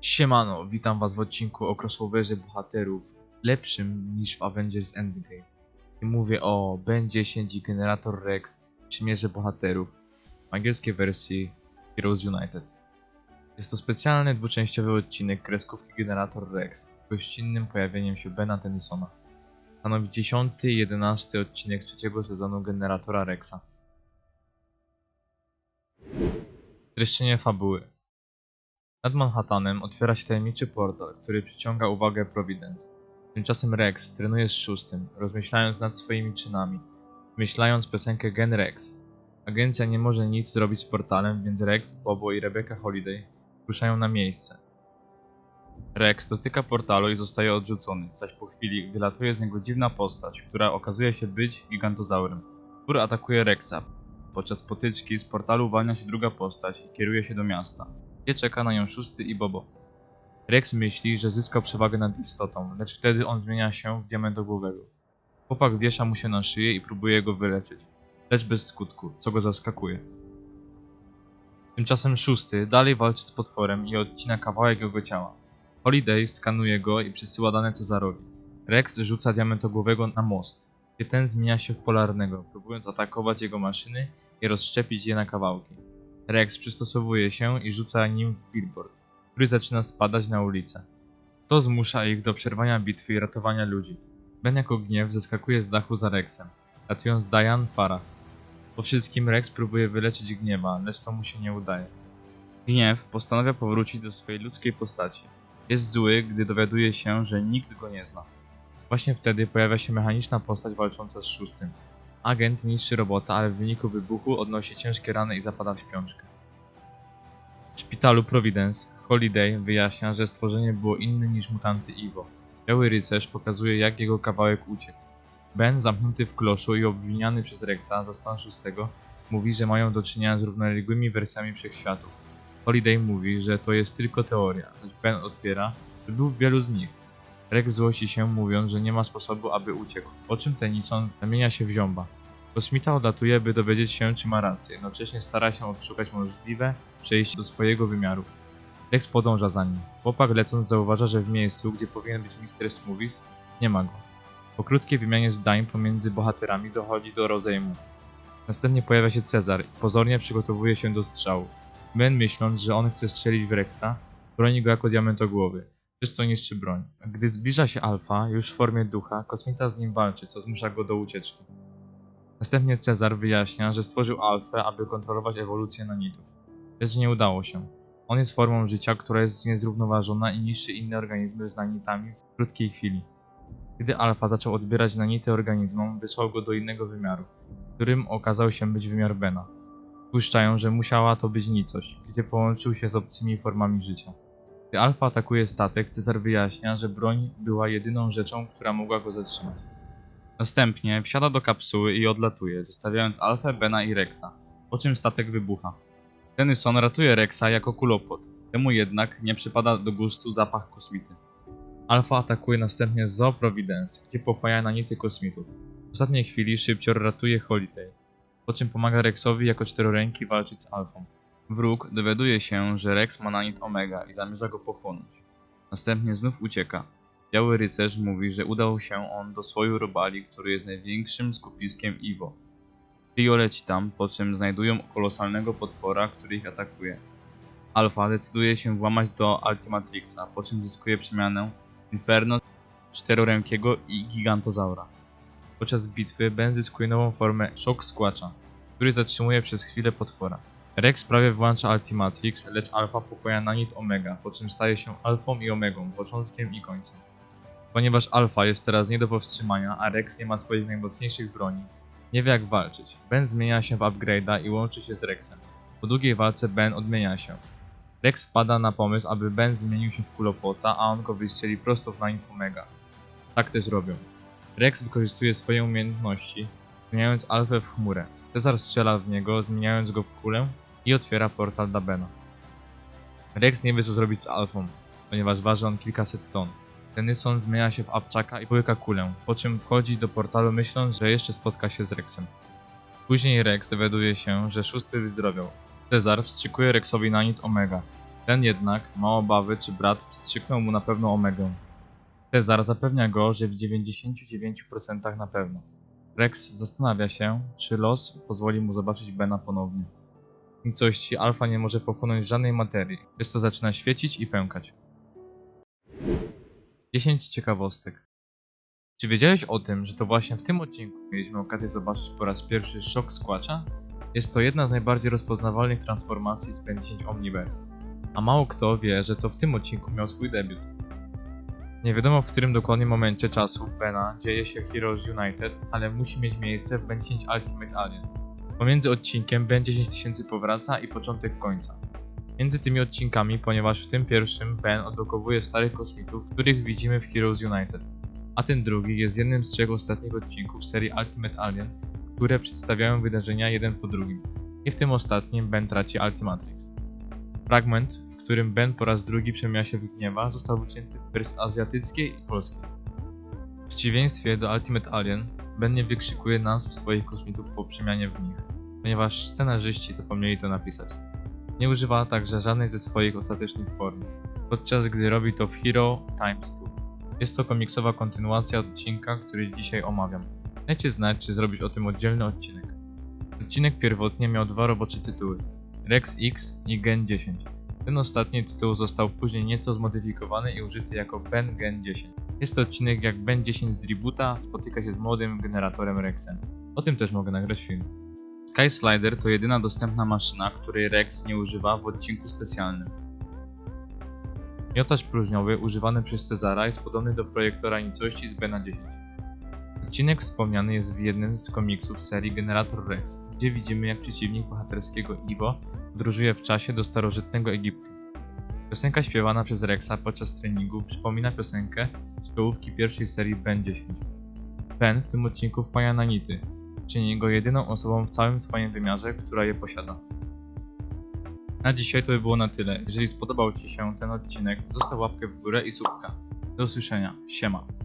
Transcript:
Siemano, witam was w odcinku o crossoverze bohaterów lepszym niż w Avengers Endgame. I mówię o Ben 10 i Generator Rex Przymierze Bohaterów w angielskiej wersji Heroes United. Jest to specjalny dwuczęściowy odcinek kreskówki Generator Rex z gościnnym pojawieniem się Bena Tennysona. Stanowi 10 i 11 odcinek trzeciego sezonu Generatora Rexa. Streszczenie fabuły. Nad Manhattanem otwiera się tajemniczy portal, który przyciąga uwagę Providence. Tymczasem Rex trenuje z szóstym, rozmyślając nad swoimi czynami, myślając piosenkę Gen Rex. Agencja nie może nic zrobić z portalem, więc Rex, Bobo i Rebecca Holiday ruszają na miejsce. Rex dotyka portalu i zostaje odrzucony, zaś po chwili wylatuje z niego dziwna postać, która okazuje się być gigantozaurem. Twór atakuje Rexa. Podczas potyczki z portalu uwalnia się druga postać i kieruje się do miasta gdzie czeka na nią szósty i Bobo. Rex myśli, że zyskał przewagę nad istotą, lecz wtedy on zmienia się w diamentogłowego. Chłopak wiesza mu się na szyję i próbuje go wyleczyć, lecz bez skutku, co go zaskakuje. Tymczasem szósty dalej walczy z potworem i odcina kawałek jego ciała. Holiday skanuje go i przysyła dane Cezarowi. Rex rzuca diamentogłowego na most, gdzie ten zmienia się w polarnego, próbując atakować jego maszyny i rozszczepić je na kawałki. Rex przystosowuje się i rzuca nim w billboard, który zaczyna spadać na ulicę. To zmusza ich do przerwania bitwy i ratowania ludzi. Ben jako gniew zeskakuje z dachu za Rexem, ratując Diane Farah. Po wszystkim Rex próbuje wyleczyć gniewa, lecz to mu się nie udaje. Gniew postanawia powrócić do swojej ludzkiej postaci. Jest zły, gdy dowiaduje się, że nikt go nie zna. Właśnie wtedy pojawia się mechaniczna postać walcząca z szóstym. Agent niszczy robota, ale w wyniku wybuchu odnosi ciężkie rany i zapada w śpiączkę. W szpitalu Providence Holiday wyjaśnia, że stworzenie było inne niż mutanty Iwo. Biały rycerz pokazuje jak jego kawałek uciekł. Ben, zamknięty w kloszu i obwiniany przez Rexa za stan szóstego, mówi, że mają do czynienia z równoległymi wersjami wszechświatów. Holiday mówi, że to jest tylko teoria, zaś Ben odpiera, że był w wielu z nich. Rex złości się mówiąc, że nie ma sposobu, aby uciekł, po czym Tennyson zamienia się w ziomba. Kosmita odlatuje, by dowiedzieć się, czy ma rację, jednocześnie stara się odszukać możliwe przejście do swojego wymiaru. Rex podąża za nim. Chłopak lecąc zauważa, że w miejscu, gdzie powinien być Mr. Smoothies, nie ma go. Po krótkiej wymianie zdań pomiędzy bohaterami dochodzi do rozejmu. Następnie pojawia się Cezar i pozornie przygotowuje się do strzału. Ben myśląc, że on chce strzelić w Rexa, broni go jako diamentogłowy przez co niszczy broń. Gdy zbliża się Alfa, już w formie ducha, kosmita z nim walczy, co zmusza go do ucieczki. Następnie Cezar wyjaśnia, że stworzył Alfę, aby kontrolować ewolucję nanitów. Lecz nie udało się. On jest formą życia, która jest niezrównoważona i niszczy inne organizmy z nanitami w krótkiej chwili. Gdy Alfa zaczął odbierać nanity organizmom, wysłał go do innego wymiaru, którym okazał się być wymiar Bena. Puszczają, że musiała to być nicość, gdzie połączył się z obcymi formami życia. Gdy Alfa atakuje statek, Cezar wyjaśnia, że broń była jedyną rzeczą, która mogła go zatrzymać. Następnie wsiada do kapsuły i odlatuje, zostawiając Alfę, Bena i Rexa, po czym statek wybucha. Tennyson ratuje Rexa jako kulopot, temu jednak nie przypada do gustu zapach kosmity. Alfa atakuje następnie Zoo Providence, gdzie pochłania nanity kosmitów. W ostatniej chwili szybcior ratuje Holiday, po czym pomaga Rexowi jako czteroręki walczyć z Alfą. Wróg dowiaduje się, że Rex ma nanit Omega i zamierza go pochłonąć. Następnie znów ucieka. Biały rycerz mówi, że udał się on do swoju robali, który jest największym skupiskiem Iwo. Trio leci tam, po czym znajdują kolosalnego potwora, który ich atakuje. Alpha decyduje się włamać do Ultimatrixa, po czym zyskuje przemianę Inferno, czterorękiego i gigantozaura. Podczas bitwy Ben zyskuje nową formę Shock Squatcha, który zatrzymuje przez chwilę potwora. Rex prawie włącza Ultimatrix, lecz Alpha pokoja nanit Omega, po czym staje się Alfą i Omegą, początkiem i końcem. Ponieważ Alpha jest teraz nie do powstrzymania, a Rex nie ma swoich najmocniejszych broni, nie wie jak walczyć. Ben zmienia się w upgrade'a i łączy się z Rexem. Po długiej walce Ben odmienia się. Rex wpada na pomysł, aby Ben zmienił się w kulopota, a on go wystrzeli prosto w nanit Omega. Tak też robią. Rex wykorzystuje swoje umiejętności, zmieniając Alfę w chmurę. Cezar strzela w niego, zmieniając go w kulę i otwiera portal dla Bena. Rex nie wie co zrobić z Alfą, ponieważ waży on kilkaset ton. Tennyson zmienia się w Apczaka i połyka kulę, po czym wchodzi do portalu myśląc, że jeszcze spotka się z Rexem. Później Rex dowiaduje się, że szósty wyzdrowiał. Cezar wstrzykuje Rexowi nanit Omega. Ten jednak ma obawy, czy brat wstrzyknął mu na pewno Omegę. Cezar zapewnia go, że w 99% na pewno. Rex zastanawia się, czy los pozwoli mu zobaczyć Bena ponownie. Nicości Alfa nie może pochłonąć żadnej materii, przez co zaczyna świecić i pękać. 10 ciekawostek. Czy wiedziałeś o tym, że to właśnie w tym odcinku mieliśmy okazję zobaczyć po raz pierwszy szok Squatcha? Jest to jedna z najbardziej rozpoznawalnych transformacji z 50 Omniverse. A mało kto wie, że to w tym odcinku miał swój debiut. Nie wiadomo w którym dokładnie momencie czasu Bena dzieje się Heroes United, ale musi mieć miejsce w Ben 10 Ultimate Alien. Pomiędzy odcinkiem Ben 10 tysięcy powraca i początek końca. Między tymi odcinkami, ponieważ w tym pierwszym Ben odblokowuje starych kosmitów, których widzimy w Heroes United, a ten drugi jest jednym z trzech ostatnich odcinków serii Ultimate Alien, które przedstawiają wydarzenia jeden po drugim. I w tym ostatnim Ben traci Ultimatrix. Fragment, w którym Ben po raz drugi przemienia się w gniewa, został wycięty w wersji azjatyckiej i polskiej. W przeciwieństwie do Ultimate Alien, Ben nie wykrzykuje nazw swoich kosmitów po przemianie w nich, ponieważ scenarzyści zapomnieli to napisać. Nie używa także żadnej ze swoich ostatecznych form, podczas gdy robi to w Hero Times 2. Jest to komiksowa kontynuacja odcinka, który dzisiaj omawiam. Dajcie znać, czy zrobić o tym oddzielny odcinek. Odcinek pierwotnie miał dwa robocze tytuły: Rex X i Gen 10. Ten ostatni tytuł został później nieco zmodyfikowany i użyty jako Ben Gen 10. Jest to odcinek jak Ben 10 z Reboota spotyka się z młodym generatorem Rexem. O tym też mogę nagrać film. Sky Slider to jedyna dostępna maszyna, której Rex nie używa w odcinku specjalnym. Miotacz próżniowy używany przez Cezara jest podobny do projektora nicości z Bena 10. Odcinek wspomniany jest w jednym z komiksów serii Generator Rex, gdzie widzimy jak przeciwnik bohaterskiego Iwo podróżuje w czasie do starożytnego Egiptu. Piosenka śpiewana przez Rexa podczas treningu przypomina piosenkę z czołówki pierwszej serii Ben 10. Ben w tym odcinku wpaja na nity, czyni go jedyną osobą w całym swoim wymiarze, która je posiada. Na dzisiaj to by było na tyle. Jeżeli spodobał Ci się ten odcinek, zostaw łapkę w górę i subka. Do usłyszenia. Siema.